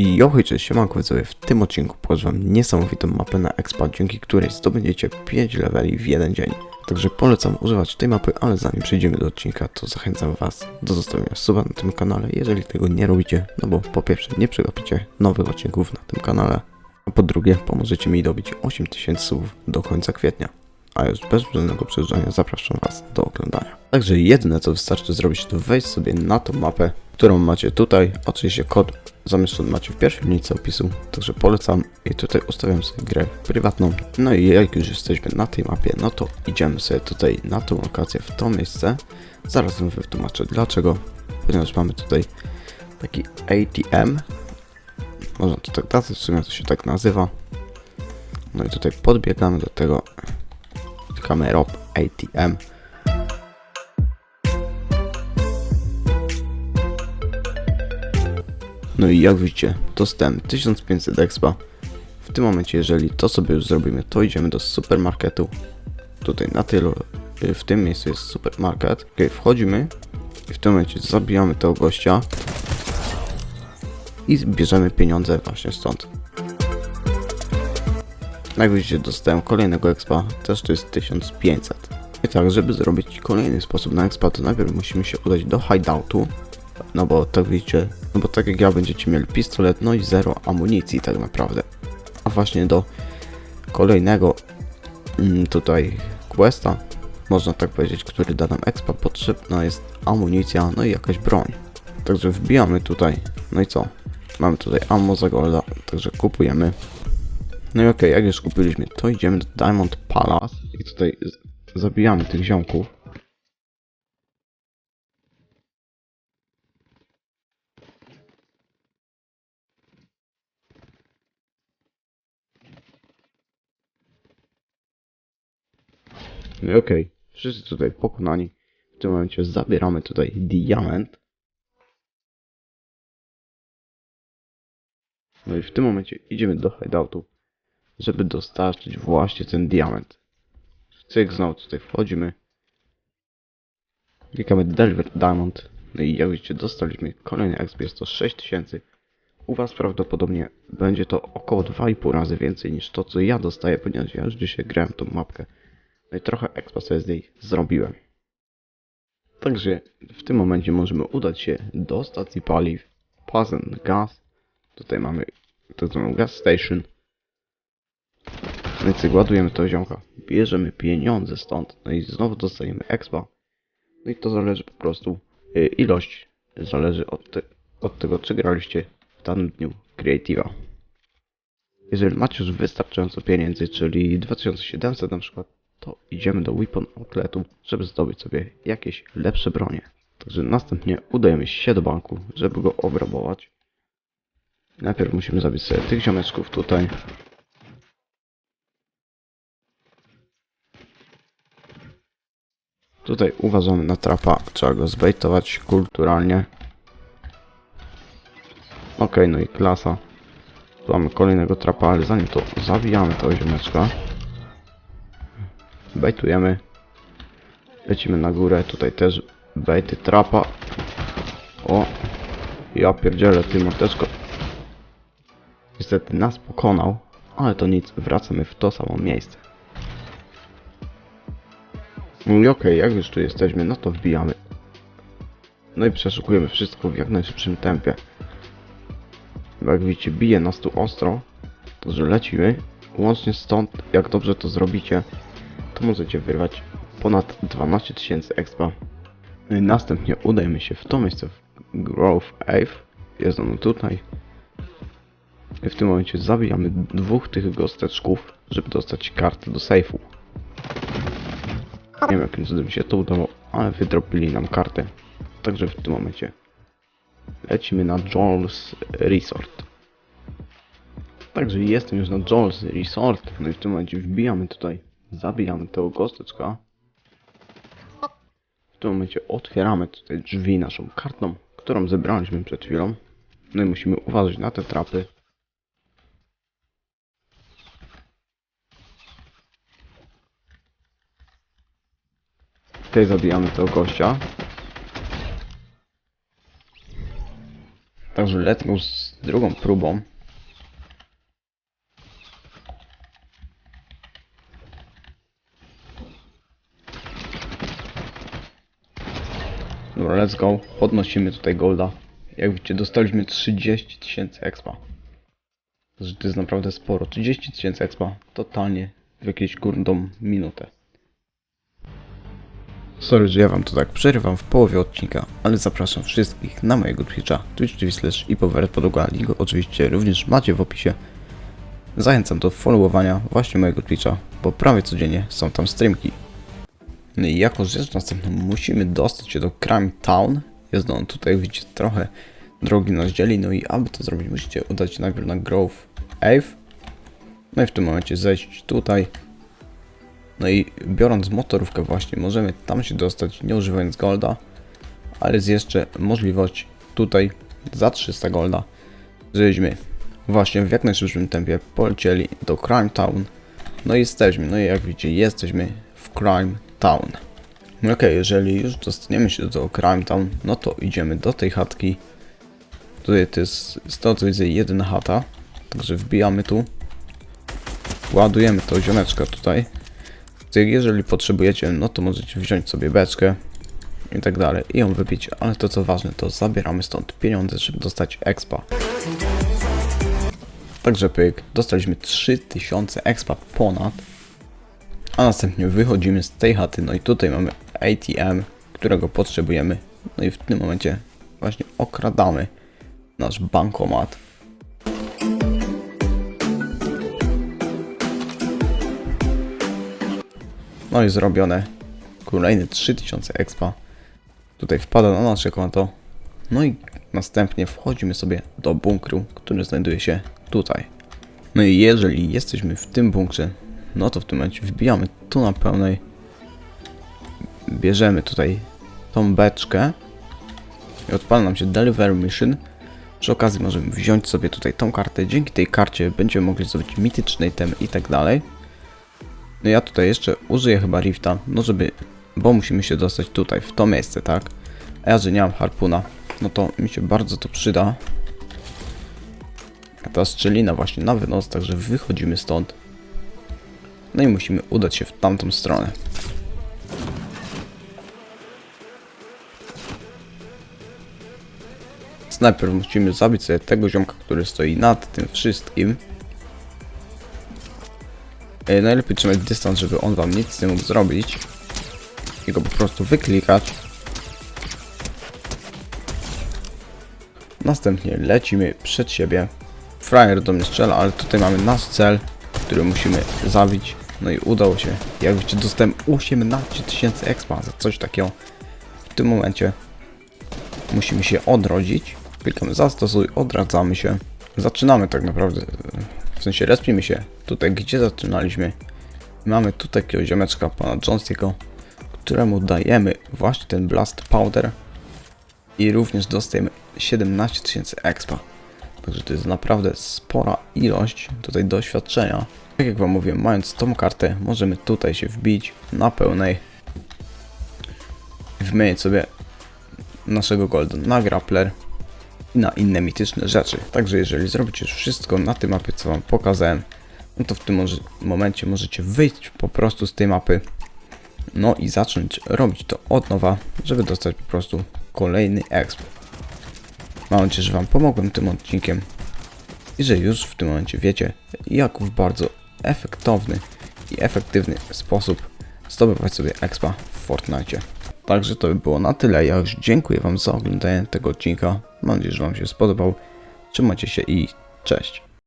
I hej, cześć, siemanko widzowie, w tym odcinku pokażę wam niesamowitą mapę na expa, dzięki której zdobędziecie 5 leveli w jeden dzień. Także polecam używać tej mapy, ale zanim przejdziemy do odcinka, to zachęcam was do zostawienia suba na tym kanale, jeżeli tego nie robicie, no bo po pierwsze nie przegapicie nowych odcinków na tym kanale, a po drugie pomożecie mi dobić 8000 subów do końca kwietnia. A już bez żadnego przedłużania zapraszam was do oglądania. Także jedyne co wystarczy zrobić to wejść sobie na tą mapę, którą macie tutaj, oczywiście kod zamieszczony macie w pierwszej linijce opisu, także polecam i tutaj ustawiam sobie grę prywatną. No i jak już jesteśmy na tej mapie, no to idziemy sobie tutaj na tą lokację, w to miejsce. Zaraz wam wytłumaczę dlaczego, ponieważ mamy tutaj taki ATM, można to tak nazwać, w sumie to się tak nazywa. No i tutaj podbiegamy do tego kamerą ATM. No i jak widzicie, dostałem 1500 expa. W tym momencie, jeżeli to sobie już zrobimy, to idziemy do supermarketu. Tutaj na tylu, y, w tym miejscu jest supermarket. Ok, wchodzimy i w tym momencie zabijamy tego gościa i bierzemy pieniądze właśnie stąd. Jak widzicie, dostałem kolejnego expa, też to jest 1500. I tak, żeby zrobić kolejny sposób na expa, to najpierw musimy się udać do hideoutu, no bo tak widzicie, no bo tak jak ja będziecie mieli pistolet, no i zero amunicji tak naprawdę. A właśnie do kolejnego mm, tutaj questa, można tak powiedzieć, który da nam expa, potrzebna jest amunicja, no i jakaś broń. Także wbijamy tutaj, no i co? Mamy tutaj ammo za golda, także kupujemy. No i okej, jak już kupiliśmy, to idziemy do Diamond Palace i tutaj zabijamy tych ziomków. Okej, wszyscy tutaj pokonani. W tym momencie zabieramy tutaj diament. No i w tym momencie idziemy do hideoutu, żeby dostarczyć właśnie ten diament. Cyk, znowu tutaj wchodzimy. Klikamy Deliver Diamond. No i jak widzicie, dostaliśmy kolejny exp, jest to 6000. U Was prawdopodobnie będzie to około 2,5 razy więcej niż to, co ja dostaję, ponieważ ja już dzisiaj grałem tą mapkę. No i trochę expa sobie z niej zrobiłem. Także w tym momencie możemy udać się do stacji paliw Pazen Gas. Tutaj mamy tak zwaną gas station. Cyk, ładujemy to ziomka. Bierzemy pieniądze stąd. No i znowu dostajemy expa. No i to zależy po prostu y, ilość. Zależy od, te, od tego, czy graliście w danym dniu Creative'a. Jeżeli macie już wystarczająco pieniędzy, czyli 2700 na przykład, to idziemy do Weapon Outletu, żeby zdobyć sobie jakieś lepsze bronie. Także następnie udajemy się do banku, żeby go obrabować. Najpierw musimy zabić sobie tych ziomeczków tutaj. Tutaj uważamy na trapa, trzeba go zbejtować kulturalnie. Ok, no i klasa. Tu mamy kolejnego trapa, ale zanim to zabijamy tego ziomeczka. Bejtujemy. Lecimy na górę, tutaj też bejty trapa. O! Ja pierdzielę, ty mordeczko. Niestety nas pokonał, ale to nic, wracamy w to samo miejsce. No i okej, jak już tu jesteśmy, no to wbijamy. No i przeszukujemy wszystko w jak najszybszym tempie. Jak widzicie, bije nas tu ostro, to że lecimy. Łącznie stąd, jak dobrze to zrobicie, to możecie wyrwać ponad 12 tysięcy expa. No następnie udajemy się w to miejsce w Grove Ave. Jest ono tutaj. W tym momencie zabijamy dwóch tych gosteczków, żeby dostać kartę do sejfu. Nie wiem jakim cudem się to udało, ale wydropili nam kartę. Także w tym momencie lecimy na Joel's Resort. Także jestem już na Joel's Resort. No i w tym momencie wbijamy tutaj, zabijamy tego gosteczka. W tym momencie otwieramy tutaj drzwi naszą kartą, którą zebraliśmy przed chwilą. No i musimy uważać na te trapy. Tutaj zabijamy tego gościa. Także go z drugą próbą. Go. Podnosimy tutaj golda. Jak widzicie, dostaliśmy 30 tysięcy expa. Że to jest naprawdę sporo. 30 tysięcy expa. Totalnie w jakąś górną minutę. Sorry, że ja wam to tak przerywam w połowie odcinka, ale zapraszam wszystkich na mojego Twitcha, twitch.tv slash i link oczywiście również macie w opisie. Zachęcam do followowania właśnie mojego Twitcha, bo prawie codziennie są tam streamki. No jako rzecz następną musimy dostać się do Crime Town. Jest on tutaj, widzicie, trochę drogi nas dzieli, no i aby to zrobić musicie udać się najpierw na Grove Ave. No i w tym momencie zejść tutaj. No i biorąc motorówkę właśnie możemy tam się dostać nie używając golda, ale jest jeszcze możliwość tutaj za 300 golda, żebyśmy właśnie w jak najszybszym tempie polecieli do Crime Town. No i jesteśmy, no i jak widzicie jesteśmy w Crime Town. No okej, jeżeli już dostaniemy się do Crime Town, no to idziemy do tej chatki. Tutaj to jest z tego co widzę jedna chata, także wbijamy tu. Ładujemy to ziomeczka tutaj. Jeżeli potrzebujecie, no to możecie wziąć sobie beczkę i tak dalej i ją wypić, ale to co ważne, to zabieramy stąd pieniądze, żeby dostać expa. Także pyk, dostaliśmy 3000 expa ponad, a następnie wychodzimy z tej chaty, no i tutaj mamy ATM, którego potrzebujemy, no i w tym momencie właśnie okradamy nasz bankomat. No i zrobione. Kolejne 3000 expa. Tutaj wpada na nasze konto. No i następnie wchodzimy sobie do bunkru, który znajduje się tutaj. No i jeżeli jesteśmy w tym bunkrze, no to w tym momencie wbijamy tu na pełnej. Bierzemy tutaj tą beczkę i odpala nam się Deliver Mission. Przy okazji możemy wziąć sobie tutaj tą kartę. Dzięki tej karcie będziemy mogli zrobić mityczne itemy i tak dalej. No ja tutaj jeszcze użyję chyba rifta, no żeby, bo musimy się dostać tutaj, w to miejsce, tak? A ja, że nie mam harpuna, no to mi się bardzo to przyda. A ta strzelina właśnie na wynos, także wychodzimy stąd. No i musimy udać się w tamtą stronę. Najpierw musimy zabić sobie tego ziomka, który stoi nad tym wszystkim. E, Najlepiej trzymać dystans, żeby on wam nic nie mógł zrobić. I go po prostu wyklikać. Następnie lecimy przed siebie. Frajer do mnie strzela, ale tutaj mamy nasz cel, który musimy zabić. No i udało się. Jak widzicie, dostałem 18 tysięcy expa za coś takiego. W tym momencie musimy się odrodzić. Klikamy zastosuj, odradzamy się. Zaczynamy tak naprawdę. W sensie respimy się tutaj, gdzie zaczynaliśmy. Mamy tu takiego ziomeczka, pana Johnstiego, któremu dajemy właśnie ten Blast Powder. I również dostajemy 17 tysięcy expa. Także to jest naprawdę spora ilość tutaj doświadczenia. Tak jak wam mówiłem, mając tą kartę, możemy tutaj się wbić na pełnej. Wymienić sobie naszego golda na grappler i na inne mityczne rzeczy. Także jeżeli zrobicie już wszystko na tej mapie, co wam pokazałem, no to w tym momencie możecie wyjść po prostu z tej mapy, no i zacząć robić to od nowa, żeby dostać po prostu kolejny exp. Mam nadzieję, że wam pomogłem tym odcinkiem i że już w tym momencie wiecie, jak w bardzo efektowny i efektywny sposób zdobywać sobie expa w Fortnite. Także to by było na tyle. Ja już dziękuję Wam za oglądanie tego odcinka. Mam nadzieję, że Wam się spodobał. Trzymajcie się i cześć.